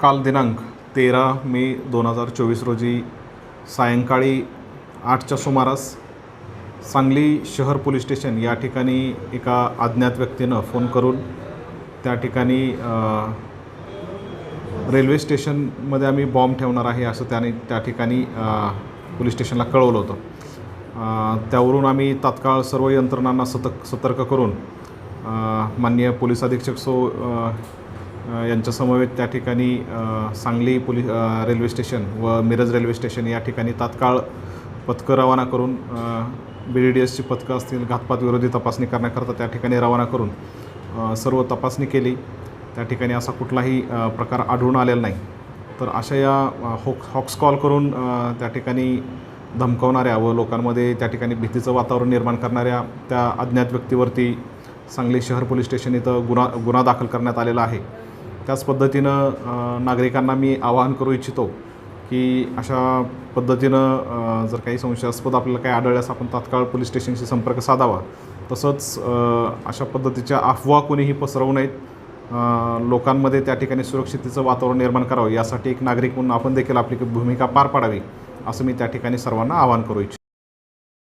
काल दिनांक तेरा मे दोन हजार चोवीस रोजी सायंकाळी आठच्या सुमारास सांगली शहर पोलीस स्टेशन या ठिकाणी एका अज्ञात व्यक्तीनं फोन करून त्या ठिकाणी रेल्वे स्टेशनमध्ये आम्ही बॉम्ब ठेवणार आहे असं त्याने त्या ठिकाणी पोलीस स्टेशनला कळवलं होतं. त्यावरून आम्ही तात्काळ सर्व यंत्रणांना सतक सतर्क करून माननीय पोलीस अधीक्षक सो यांच्यासमवेत त्या ठिकाणी सांगली पोलीस रेल्वे स्टेशन व मिरज रेल्वे स्टेशन या ठिकाणी तात्काळ पथकं रवाना करून बी डी डी एसची पथकं असतील घातपात विरोधी तपासणी करण्याकरता त्या ठिकाणी रवाना करून सर्व तपासणी केली. त्या ठिकाणी असा कुठलाही प्रकार आढळून आलेला नाही. तर अशा या हॉक हॉक्स कॉल करून त्या ठिकाणी धमकावणाऱ्या व लोकांमध्ये त्या ठिकाणी भीतीचं वातावरण निर्माण करणाऱ्या त्या अज्ञात व्यक्तीवरती सांगली शहर पोलीस स्टेशन इथं गुन्हा गुन्हा दाखल करण्यात आलेला आहे. त्याच पद्धतीनं नागरिकांना मी आवाहन करू इच्छितो की अशा पद्धतीनं जर काही संशयास्पद आपल्याला काही आढळल्यास आपण तात्काळ पोलीस स्टेशनशी संपर्क साधावा. तसंच अशा पद्धतीच्या अफवा कोणीही पसरवू नयेत. लोकांमध्ये त्या ठिकाणी सुरक्षितेचं वातावरण निर्माण करावं. यासाठी एक नागरिक म्हणून आपण देखील आपली भूमिका पार पाडावी असं मी त्या ठिकाणी सर्वांना आवाहन करू इच्छितो.